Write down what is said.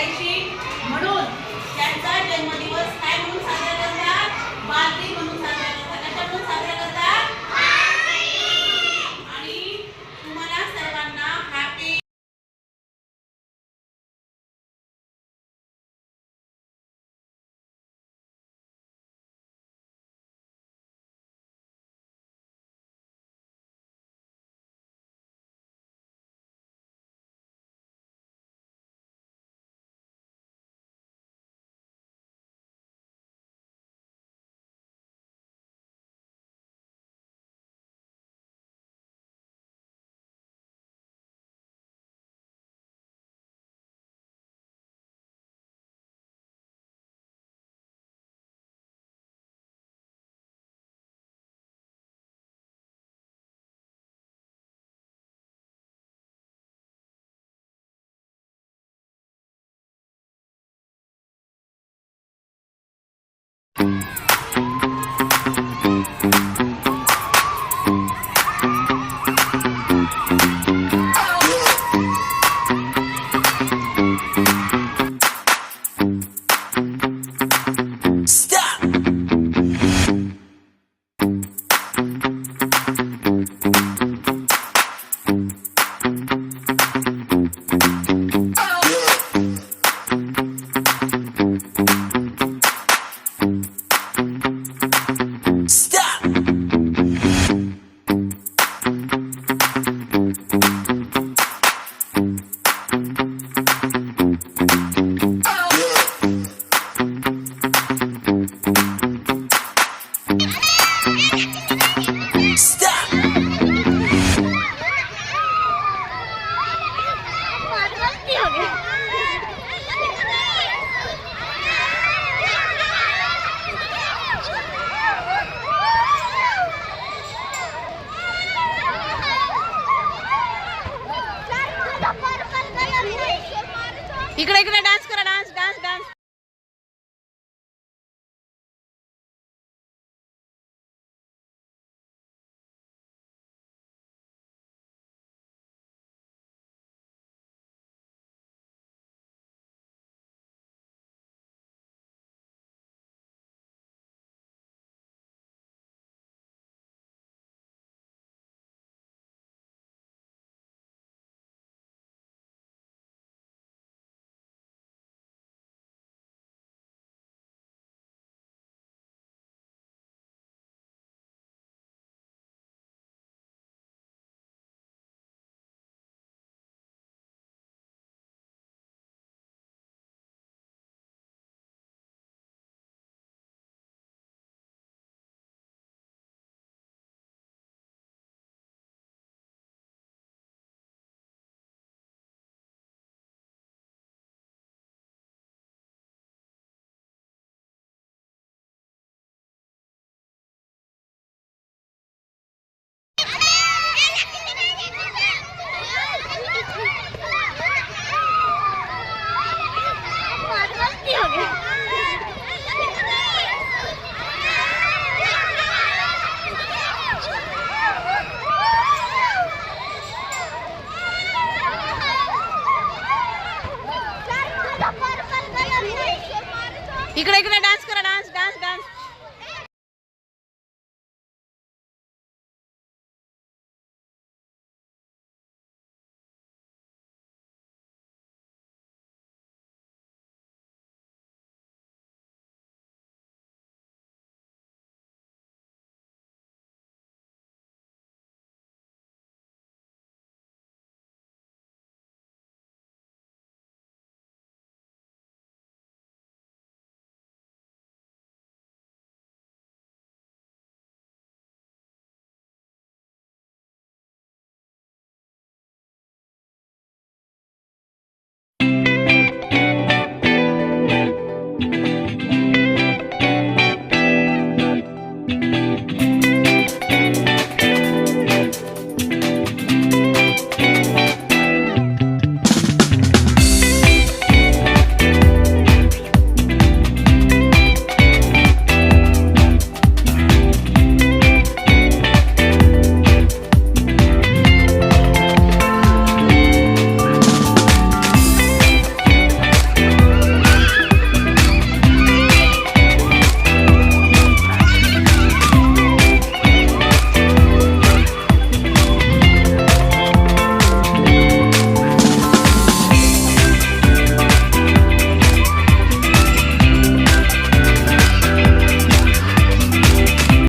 असायची म्हणून त्यांचा जन्मदिवस काय म्हणून साजरा करतात? बालदिन म्हणून Boom. Mm. इकडे इकडे डान्स इकडे इकडे डान्स करा डान्स डान्स डान्स